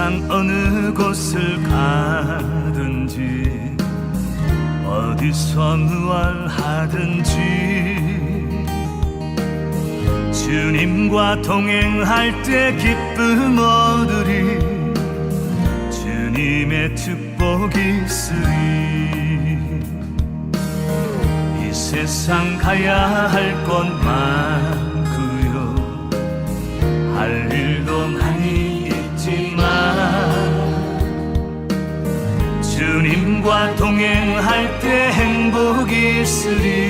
세상 어느 곳을 가든지 어디서 누월하든지. 주님과 동행할 때 기쁨 얻으리 주님의 축복이 있으리. 이 세상 가야 할 것 많고요. 할 일도 많 행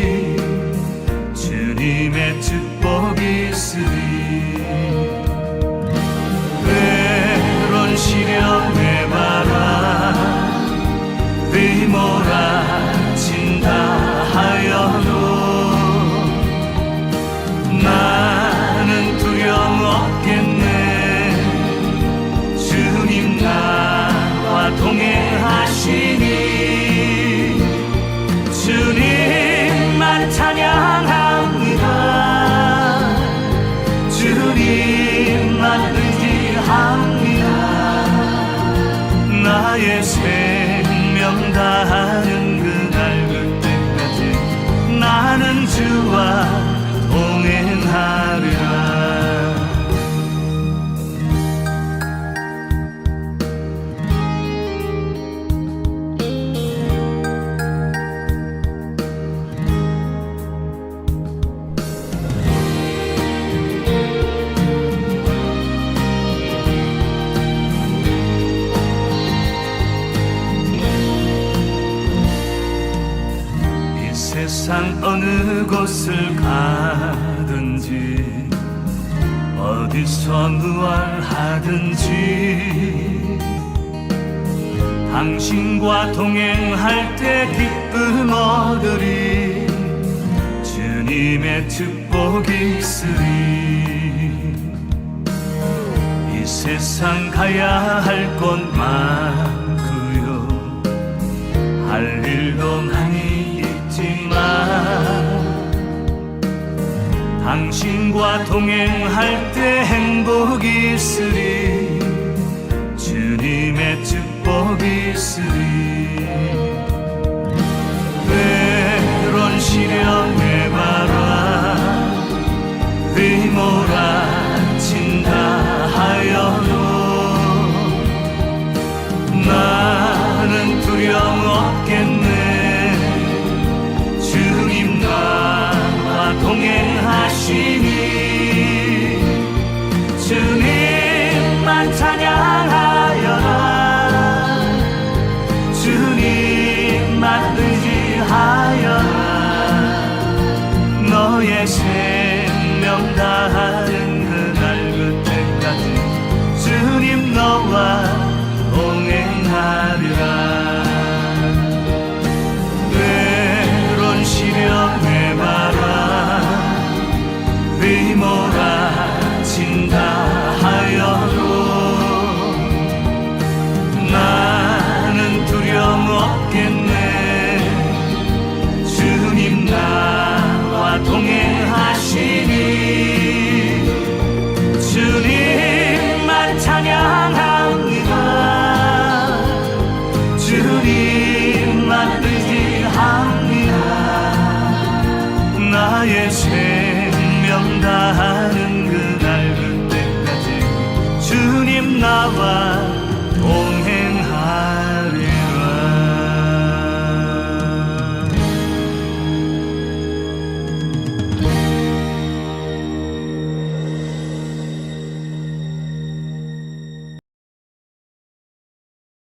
생명 다하는 그날 그때까지 나는 주와 세상 어느 곳을 가든지 어디서 누월하든지 당신과 동행할 때 기쁨 얻으리 주님의 축복이 있으리. 이 세상 가야 할 곳 많고요. 할 일도 많이 있지만 당신과 동행할 때 행복이 있으리 주님의 축복이 있으리. 왜 그런 시련 내 마라 위몰아친다 하여도 나 Tanya. 온다 하는 그 날 그때까지 주님 나와